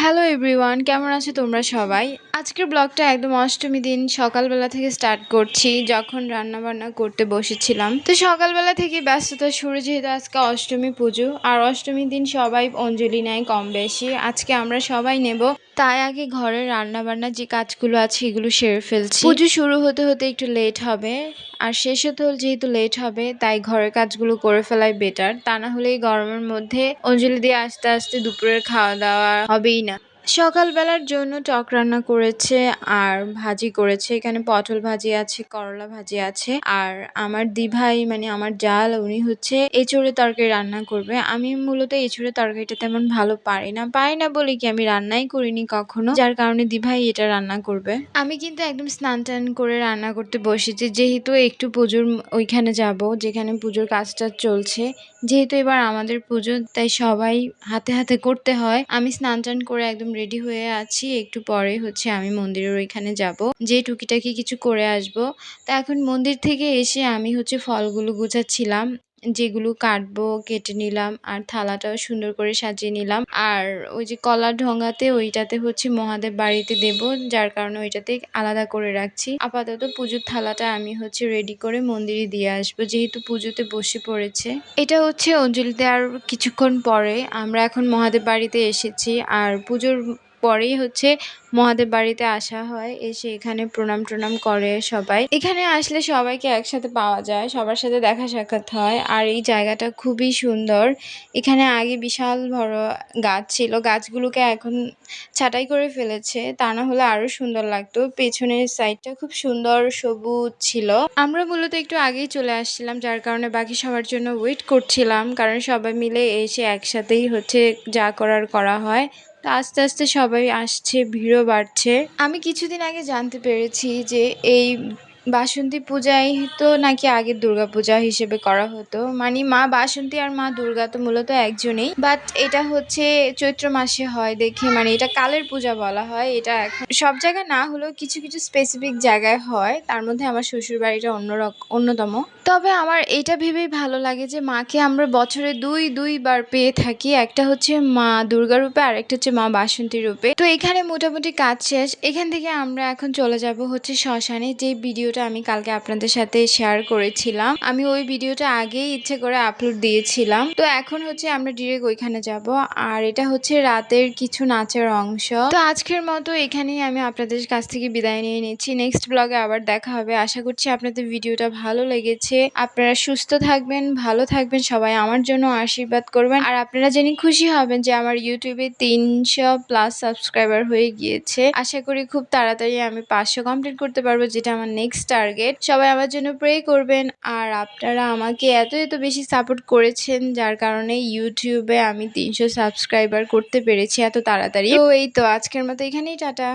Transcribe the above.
Hello everyone কেমন আছো তোমরা সবাই? আজকের ব্লগটা একদম অষ্টমী দিন, সকালবেলা থেকে স্টার্ট করছি, যখন রান্না বান্না করতে বসেছিলাম। তো সকালবেলা থেকে ব্যস্ততা শুরু, যেহেতু আজকে অষ্টমী পুজো, আর অষ্টমীর দিন সবাই অঞ্জলি নেয় কম বেশি। আজকে আমরা সবাই নেব তাই আগে ঘরের রান্না বান্না যে কাজগুলো আছে এগুলো সেরে ফেলছি। পুজো শুরু হতে হতে একটু লেট হবে, আর শেষ হতে হলে যেহেতু লেট হবে, তাই ঘরের কাজগুলো করে ফেলাই বেটার তা না হলে এই গরমের মধ্যে অঞ্জলি দিয়ে আস্তে আস্তে দুপুরের খাওয়া দাওয়া হবেই না। সকালবেলার জন্য টক রান্না করেছে আর ভাজি করেছে। এখানে পটল ভাজি আছে, করলা ভাজি আছে। আর আমার দিভাই মানে আমার জাল, উনি হচ্ছে এঁচড়ে তরকারি রান্না করবে। আমি মূলত এঁচড়ে তরকারিটা তেমন ভালো পারি না। পারি না বলে কি আমি রান্নাই করিনি কখনো, যার কারণে দিভাই এটা রান্না করবে। আমি কিন্তু একদম স্নান টান করে রান্না করতে বসেছি। যেহেতু একটু পুজোর ওইখানে যাব, যেখানে পুজোর কাজটা চলছে। যেহেতু এবার আমাদের পুজো, তাই সবাই হাতে হাতে করতে হয়। আমি স্নান টান করে একদম রেডি হয়ে আছি। একটু পরে হচ্ছে আমি মন্দিরের ওইখানে যাব। যে টুকিটাকি কিছু করে আসব। তা এখন মন্দির থেকে এসে আমি হচ্ছে ফলগুলো গুছাচ্ছিলাম। যেগুলো কাটবো, কেটে নিলাম আর থালাটাও সুন্দর করে সাজিয়ে নিলাম। আর ওই যে কলার ঢোঙাতে ওইটাতে হচ্ছে মহাদেব বাড়িতে দেব, যার কারণে ওইটাতে আলাদা করে রাখছি। আপাতত পুজোর থালাটা আমি হচ্ছে রেডি করে মন্দিরে দিয়ে আসব, যেহেতু পুজোতে বসে পড়েছে। এটা হচ্ছে অঞ্জলি দেওয়ার কিছুক্ষণ পরে আমরা এখন মহাদেব বাড়িতে এসেছি, আর পুজোর পরেই হচ্ছে মহাদেব বাড়িতে আসা হয়। এসে এখানে প্রণাম টনাম করে সবাই। এখানে আসলে সবাইকে একসাথে পাওয়া যায়, সবার সাথে দেখা সাক্ষাৎ হয়। আর এই জায়গাটা খুবই সুন্দর। এখানে আগে বিশাল বড় গাছ ছিল। গাছগুলোকে এখন ছাঁটাই করে ফেলেছে। তা না হলে আরও সুন্দর লাগতো। পেছনের সাইডটা খুব সুন্দর সবুজ ছিল। আমরা মূলত একটু আগেই চলে আসছিলাম, যার কারণে বাকি সবার জন্য ওয়েট করছিলাম। কারণ সবাই মিলে এসে একসাথেই হচ্ছে যা করার করা হয়। তো আস্তে আস্তে সবাই আসছে ভিড়ও বাড়ছে। আমি কিছুদিন আগে জানতে পেরেছি যে এই বাসন্তী পূজাই তো নাকি আগে দুর্গা পূজা হিসেবে করা হতো। মানে মা বাসন্তী আর মা দুর্গা তো মূলত একজনেই। বাট এটা হচ্ছে চৈত্র মাসে হয় দেখে মানে এটা কালের পূজা বলা হয়। এটা এখন সব জায়গায় না হলেও কিছু কিছু স্পেসিফিক জায়গায় হয়। তার মধ্যে আমার শ্বশুর বাড়িটা অন্য অন্যতম। তবে আমার এটা ভেবেই ভালো লাগে যে মাকে আমরা বছরে দুই, দুইবার পেয়ে থাকি। একটা হচ্ছে মা দুর্গা রূপে আর একটা হচ্ছে মা বাসন্তী রূপে। তো এখানে মোটামুটি কাজ শেষ। এখান থেকে আমরা এখন চলে যাব হচ্ছে শ্মশানে। যে ভিডিওটা আমি কালকে আপনাদের সাথে শেয়ার করেছিলাম। আমি ওই ভিডিওটা আগেই ইচ্ছে করে আপলোড দিয়েছিলাম। তো এখন হচ্ছে আমরা ডিরেক্ট ওইখানে যাব। আর এটা হচ্ছে রাতের কিছু নাচের অংশ। তো আজকের মতো এখানেই আমি আপনাদের কাছ থেকে বিদায় নিয়ে নিচ্ছি। নেক্সট ব্লগে আবার দেখা হবে। আশা করছি আপনাদের ভিডিওটা ভালো লেগেছে। আপনারা সুস্থ থাকবেন, ভালো থাকবেন, সবাই আমার জন্য আশীর্বাদ করবেন। আর আপনারা জেনে খুশি হবেন যে আমার ইউটিউবে তিনশো প্লাস সাবস্ক্রাইবার হয়ে গিয়েছে। আশা করি খুব তাড়াতাড়ি আমি পাঁচশো কমপ্লিট করতে পারব, যেটা আমার নেক্সট টার্গেট সবাই আমার জন্য প্রে করবেন। আর আপনারা আমাকে এত এত বেশি সাপোর্ট করেছেন, যার কারণে ইউটিউবে আমি তিনশো সাবস্ক্রাইবার করতে পেরেছি এত তাড়াতাড়ি। তো এই তো, আজকের মতো এখানেই, টাটা।